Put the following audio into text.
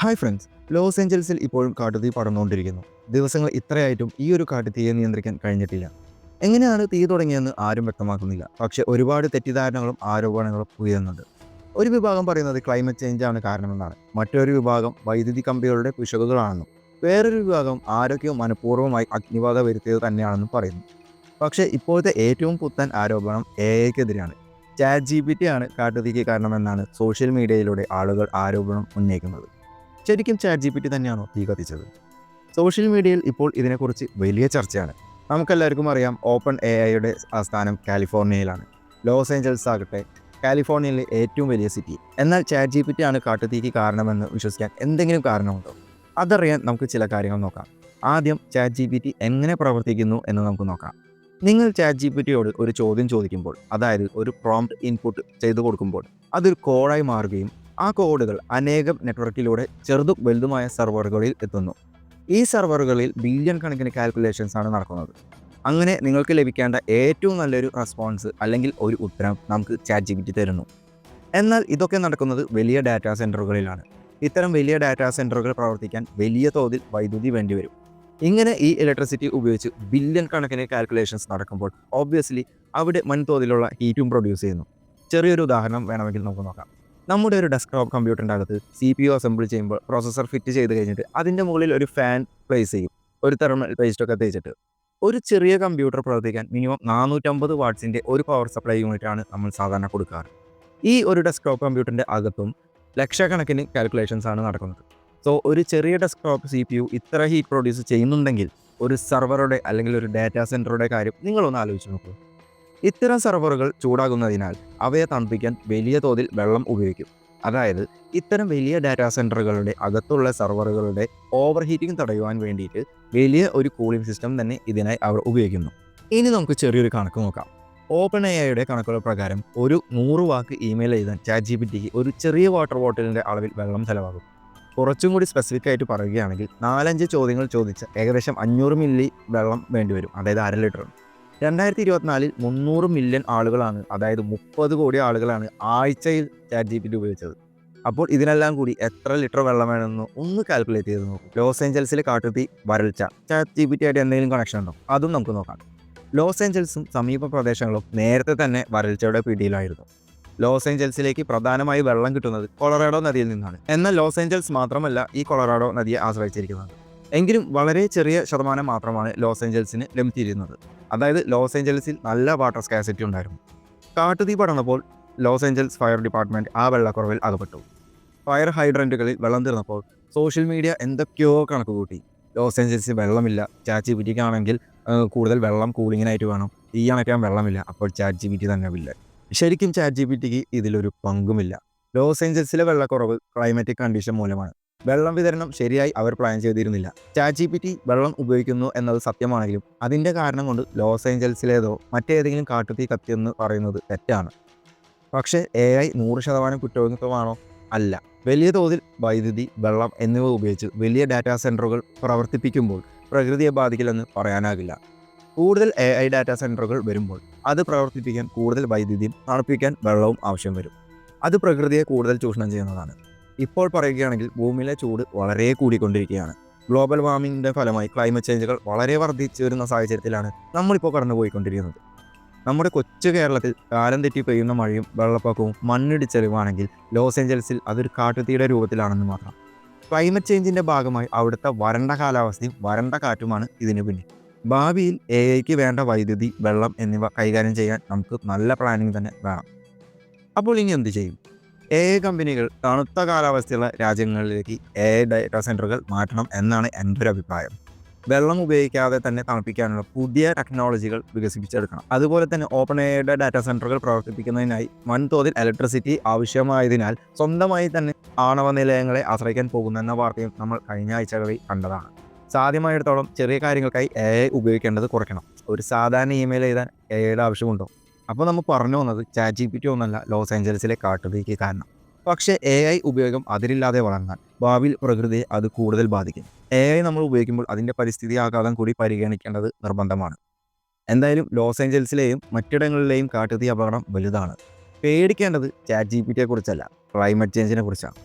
Hi friends loss ഏഞ്ചൽസിൽ ഇപ്പോഴും കാട്ടുതീ പടർന്നുകൊണ്ടിരിക്കുന്നു. ദിവസങ്ങൾ ഇത്രയായിട്ടും ഈ ഒരു കാട്ടുതീയെ നിയന്ത്രിക്കാൻ കഴിഞ്ഞിട്ടില്ല. എങ്ങനെയാണ് തീ തുടങ്ങിയെന്ന് ആരും വ്യക്തമാക്കുന്നില്ല. പക്ഷെ ഒരുപാട് തെറ്റിദ്ധാരണകളും ആരോപണങ്ങളും ഉയരുന്നുണ്ട്. ഒരു വിഭാഗം പറയുന്നത് ക്ലൈമറ്റ് ചേഞ്ച് ആണ് കാരണമെന്നാണ്. മറ്റൊരു വിഭാഗം വൈദ്യുതി കമ്പികളുടെ പിശകുകളാണെന്നും വേറൊരു വിഭാഗം ആരോഗ്യവും മനഃപൂർവമായി അഗ്നിബാധ വരുത്തിയത് തന്നെയാണെന്നും പറയുന്നു. പക്ഷേ ഇപ്പോഴത്തെ ഏറ്റവും പുത്തൻ ആരോപണം എ ഐക്കെതിരെയാണ് ചാറ്റ് ജി പി ടി ആണ് കാട്ടുതീക്ക് കാരണമെന്നാണ് സോഷ്യൽ മീഡിയയിലൂടെ ആളുകൾ ആരോപണം ഉന്നയിക്കുന്നത്. ശരിക്കും ചാറ്റ് ജി പി ടി തന്നെയാണോ തീ കത്തിച്ചത്? സോഷ്യൽ മീഡിയയിൽ ഇപ്പോൾ ഇതിനെക്കുറിച്ച് വലിയ ചർച്ചയാണ്. നമുക്കെല്ലാവർക്കും അറിയാം ഓപ്പൺ എ ഐയുടെ ആസ്ഥാനം കാലിഫോർണിയയിലാണ്. ലോസ് ഏഞ്ചൽസ് ആകട്ടെ കാലിഫോർണിയയിലെ ഏറ്റവും വലിയ സിറ്റി. എന്നാൽ ചാറ്റ് ജി പി ടി ആണ് കാട്ടുതീക്ക് കാരണമെന്ന് വിശ്വസിക്കാൻ എന്തെങ്കിലും കാരണമുണ്ടോ? അതറിയാൻ നമുക്ക് ചില കാര്യങ്ങൾ നോക്കാം. ആദ്യം ചാറ്റ് ജി പി ടി എങ്ങനെ പ്രവർത്തിക്കുന്നു എന്ന് നമുക്ക് നോക്കാം. നിങ്ങൾ ചാറ്റ് ജി പി ടിയോട് ഒരു ചോദ്യം ചോദിക്കുമ്പോൾ അതായത് ഒരു പ്രോംപ്റ്റ് ഇൻപുട്ട് ചെയ്തു കൊടുക്കുമ്പോൾ അതൊരു കോഡായി മാറുകയും ആ കോഡുകൾ അനേകം നെറ്റ്വർക്കിലൂടെ ചെറുതും വലുതുമായ സെർവറുകളിൽ എത്തുന്നു. ഈ സെർവറുകളിൽ ബില്യൺ കണക്കിന് കാൽക്കുലേഷൻസ് ആണ് നടക്കുന്നത്. അങ്ങനെ നിങ്ങൾക്ക് ലഭിക്കേണ്ട ഏറ്റവും നല്ലൊരു റെസ്പോൺസ് അല്ലെങ്കിൽ ഒരു ഉത്തരം നമുക്ക് ചാറ്റ് ജി തരുന്നു. എന്നാൽ ഇതൊക്കെ നടക്കുന്നത് വലിയ ഡാറ്റാ സെന്ററുകളിലാണ് ഇത്തരം വലിയ ഡാറ്റാ സെന്ററുകൾ പ്രവർത്തിക്കാൻ വലിയ തോതിൽ വൈദ്യുതി വേണ്ടിവരും ഇങ്ങനെ ഈ ഇലക്ട്രിസിറ്റി ഉപയോഗിച്ച് ബില്യൺ കണക്കിന് കാൽക്കുലേഷൻസ് നടക്കുമ്പോൾ ഓബ്വിയസ്ലി അവിടെ വൻതോതിലുള്ള ഹീറ്റും പ്രൊഡ്യൂസ് ചെയ്യുന്നു. ചെറിയൊരു ഉദാഹരണം വേണമെങ്കിൽ നമുക്ക് നോക്കാം. നമ്മുടെ ഒരു ഡെസ്ക്ടോപ്പ് കമ്പ്യൂട്ടറിന്റെ അകത്ത് സി പി യു അസംബിൾ ചെയ്യുമ്പോൾ പ്രോസസ്സർ ഫിറ്റ് ചെയ്ത് കഴിഞ്ഞിട്ട് അതിന്റെ മുകളിൽ ഒരു ഫാൻ പ്ലേസ് ചെയ്യും. ഒരു തെർമൽ പേസ്റ്റൊക്കെ തേച്ചിട്ട്. ഒരു ചെറിയ കമ്പ്യൂട്ടർ പ്രവർത്തിക്കാൻ മിനിമം നാനൂറ്റമ്പത് വാട്ട്സിന്റെ ഒരു പവർ സപ്ലൈ യൂണിറ്റാണ് നമ്മൾ സാധാരണ കൊടുക്കാറ്. ഈ ഒരു ഡെസ്ക്ടോപ്പ് കമ്പ്യൂട്ടറിന്റെ അകത്തും ലക്ഷക്കണക്കിന് കാൽക്കുലേഷൻസ് ആണ് നടക്കുന്നത്. സോ ഒരു ചെറിയ ഡെസ്ക്ടോപ്പ് സി പി യു ഇത്ര ഹീറ്റ് പ്രൊഡ്യൂസ് ചെയ്യുന്നുണ്ടെങ്കിൽ ഒരു സെർവറുടെ അല്ലെങ്കിൽ ഒരു ഡാറ്റാ സെന്ററുടെ കാര്യം നിങ്ങളൊന്ന് ആലോചിച്ച് നോക്കൂ. ഇത്തരം സെർവറുകൾ ചൂടാകുന്നതിനാൽ അവയെ തണുപ്പിക്കാൻ വലിയ തോതിൽ വെള്ളം ഉപയോഗിക്കും. അതായത് ഇത്തരം വലിയ ഡാറ്റാ സെന്ററുകളുടെ അകത്തുള്ള സെർവറുകളുടെ ഓവർ ഹീറ്റിംഗ് തടയുവാൻ വേണ്ടിയിട്ട് വലിയ ഒരു കൂളിംഗ് സിസ്റ്റം തന്നെ ഇതിനായി അവർ ഉപയോഗിക്കുന്നു. ഇനി നമുക്ക് ചെറിയൊരു കണക്ക് നോക്കാം. ഓപ്പൺ എ ഐയുടെ കണക്കുകൾ പ്രകാരം ഒരു നൂറ് വാക്ക് ഇമെയിൽ എഴുതാൻ ചാറ്റ് ജി പി ടിക്ക് ഒരു ചെറിയ വാട്ടർ ബോട്ടിലിന്റെ അളവിൽ വെള്ളം ചിലവാകും. കുറച്ചും കൂടി സ്പെസിഫിക് ആയിട്ട് പറയുകയാണെങ്കിൽ നാലഞ്ച് ചോദ്യങ്ങൾ ചോദിച്ച് ഏകദേശം അഞ്ഞൂറ് മില്ലി വെള്ളം വേണ്ടിവരും. അതായത് അര ലിറ്റർ രണ്ടായിരത്തി ഇരുപത്തിനാലിൽ മുന്നൂറ് മില്യൺ ആളുകളാണ് അതായത് മുപ്പത് കോടി ആളുകളാണ് ആഴ്ചയിൽ ചാറ്റ് ജി പി ടി ഉപയോഗിച്ചത്. അപ്പോൾ ഇതിനെല്ലാം കൂടി എത്ര ലിറ്റർ വെള്ളം വേണമെന്ന് ഒന്ന് കാൽക്കുലേറ്റ് ചെയ്ത് നോക്കും. ലോസ് ഏഞ്ചൽസിലെ കാട്ടുത്തി വരൾച്ച ചാറ്റ് ജി പി ടി ആയിട്ട് എന്തെങ്കിലും കണക്ഷൻ ഉണ്ടോ? അതും നമുക്ക് നോക്കാം. ലോസ് ഏഞ്ചൽസും സമീപ പ്രദേശങ്ങളും നേരത്തെ തന്നെ വരൾച്ചയുടെ പിടിയിലായിരുന്നു. ലോസ് ഏഞ്ചൽസിലേക്ക് പ്രധാനമായി വെള്ളം കിട്ടുന്നത് കൊളറാഡോ നദിയിൽ നിന്നാണ്. എന്നാൽ ലോസ് ഏഞ്ചൽസ് മാത്രമല്ല ഈ കൊളറാഡോ നദിയെ ആശ്രയിച്ചിരിക്കുന്നത്. എങ്കിലും വളരെ ചെറിയ ശതമാനം മാത്രമാണ് ലോസ് ഏഞ്ചൽസിന് ലഭിച്ചിരുന്നത്. അതായത് ലോസ് ഏഞ്ചൽസിൽ നല്ല വാട്ടർ സ്കാസിറ്റി ഉണ്ടായിരുന്നു. കാട്ടുതീ പടർന്നപ്പോൾ ലോസ് ഏഞ്ചൽസ് ഫയർ ഡിപ്പാർട്ട്മെന്റ് ആ വെള്ളക്കുറവിൽ അകപ്പെട്ടു. ഫയർ ഹൈഡ്രന്റുകളിൽ വെള്ളം തീർന്നപ്പോൾ സോഷ്യൽ മീഡിയ എന്തൊക്കെയോ കണക്ക് കൂട്ടി ലോസ് ഏഞ്ചൽസിൽ വെള്ളമില്ല. ചാറ്റ് ജി കൂടുതൽ വെള്ളം കൂളിങ്ങിനായിട്ട് വേണം. തീ അണയ്ക്കാൻ വെള്ളമില്ല. അപ്പോൾ ചാറ്റ് ജി പി ടി തന്നെ ഇല്ല ശരിക്കും ചാറ്റ് ജി പി ടിക്ക് ഇതിലൊരു പങ്കുമില്ല. ലോസ് ഏഞ്ചൽസിലെ വെള്ളക്കുറവ് ക്ലൈമറ്റിക് കണ്ടീഷൻ മൂലമാണ്. വെള്ളം വിതരണം ശരിയായി അവർ പ്ലാൻ ചെയ്തിരുന്നില്ല. ജി പി ടി വെള്ളം ഉപയോഗിക്കുന്നു എന്നത് സത്യമാണെങ്കിലും അതിന്റെ കാരണം കൊണ്ട് ലോസ് ഏഞ്ചൽസിലേതോ മറ്റേതെങ്കിലും കാട്ടുതീ കത്തിയെന്ന് പറയുന്നത് തെറ്റാണ്. പക്ഷേ എ ഐ നൂറ് ശതമാനം കുറ്റകൃത്യമാണോ? അല്ല. വലിയ തോതിൽ വൈദ്യുതി വെള്ളം എന്നിവ ഉപയോഗിച്ച് വലിയ ഡാറ്റാ സെന്ററുകൾ പ്രവർത്തിപ്പിക്കുമ്പോൾ പ്രകൃതിയെ ബാധിക്കില്ലെന്ന് പറയാനാകില്ല. കൂടുതൽ എ ഐ ഡാറ്റാ സെന്ററുകൾ വരുമ്പോൾ അത് പ്രവർത്തിപ്പിക്കാൻ കൂടുതൽ വൈദ്യുതിയും തണുപ്പിക്കാൻ വെള്ളവും ആവശ്യം വരും. അത് പ്രകൃതിയെ കൂടുതൽ ചൂഷണം ചെയ്യുന്നതാണ്. ഇപ്പോൾ പറയുകയാണെങ്കിൽ ഭൂമിയിലെ ചൂട് വളരെ കൂടിക്കൊണ്ടിരിക്കുകയാണ്. ഗ്ലോബൽ വാർമിങ്ങിന്റെ ഫലമായി ക്ലൈമറ്റ് ചേഞ്ചുകൾ വളരെ വർദ്ധിച്ചു വരുന്ന സാഹചര്യത്തിലാണ് നമ്മളിപ്പോൾ കടന്നുപോയിക്കൊണ്ടിരിക്കുന്നത്. നമ്മുടെ കൊച്ചു കേരളത്തിൽ കാലം തെറ്റി പെയ്യുന്ന മഴയും വെള്ളപ്പൊക്കവും മണ്ണിടിച്ചെറിവാണെങ്കിൽ ലോസ് ഏഞ്ചൽസിൽ അതൊരു കാട്ടുതീയുടെ രൂപത്തിലാണെന്ന് മാത്രം. ക്ലൈമറ്റ് ചേഞ്ചിന്റെ ഭാഗമായി അവിടുത്തെ വരണ്ട കാലാവസ്ഥയും വരണ്ട കാറ്റുമാണ് ഇതിന് പിന്നിൽ. ഭാവിയിൽ എ ഐക്ക് വേണ്ട വൈദ്യുതി വെള്ളം എന്നിവ കൈകാര്യം ചെയ്യാൻ നമുക്ക് നല്ല പ്ലാനിങ് തന്നെ വേണം. അപ്പോൾ ഇനി എന്ത് ചെയ്യും? എ ഐ കമ്പനികൾ തണുത്ത കാലാവസ്ഥയുള്ള രാജ്യങ്ങളിലേക്ക് എ ഐ ഡാറ്റാ സെന്ററുകൾ മാറ്റണം എന്നാണ് എന്റെ ഒരു അഭിപ്രായം. വെള്ളം ഉപയോഗിക്കാതെ തന്നെ തണുപ്പിക്കാനുള്ള പുതിയ ടെക്നോളജികൾ വികസിപ്പിച്ചെടുക്കണം. അതുപോലെ തന്നെ ഓപ്പൺ എയുടെ ഡാറ്റാ സെന്ററുകൾ പ്രവർത്തിപ്പിക്കുന്നതിനായി വൻതോതിൽ ഇലക്ട്രിസിറ്റി ആവശ്യമായതിനാൽ സ്വന്തമായി തന്നെ ആണവ നിലയങ്ങളെ ആശ്രയിക്കാൻ പോകുന്നെന്ന വാർത്തയും നമ്മൾ കഴിഞ്ഞ ആഴ്ചകളിൽ കണ്ടതാണ്. സാധ്യമായിടത്തോളം ചെറിയ കാര്യങ്ങൾക്കായി എ ഉപയോഗിക്കേണ്ടത് കുറയ്ക്കണം. ഒരു സാധാരണ ഇമെയിൽ എഴുതാൻ എ ആവശ്യമുണ്ടോ? അപ്പോൾ നമ്മൾ പറഞ്ഞു വന്നത് ചാറ്റ് ജി പി ടി ഒന്നല്ല ലോസ് ഏഞ്ചൽസിലെ കാട്ടുതീക്ക് കാരണം. പക്ഷേ എ ഐ ഉപയോഗം അതിരില്ലാതെ വളർന്നാൽ ഭാവിയിൽ പ്രകൃതിയെ അത് കൂടുതൽ ബാധിക്കും. എ ഐ നമ്മൾ ഉപയോഗിക്കുമ്പോൾ അതിന്റെ പരിസ്ഥിതി ആഘാതം കൂടി പരിഗണിക്കേണ്ടത് നിർബന്ധമാണ്. എന്തായാലും ലോസ് ഏഞ്ചൽസിലെയും മറ്റിടങ്ങളിലെയും കാട്ടുതീ അപകടം വലുതാണ്. പേടിക്കേണ്ടത് ചാറ്റ് ജി പി ടിയെക്കുറിച്ചല്ല ക്ലൈമറ്റ് ചേഞ്ചിനെ കുറിച്ചാണ്.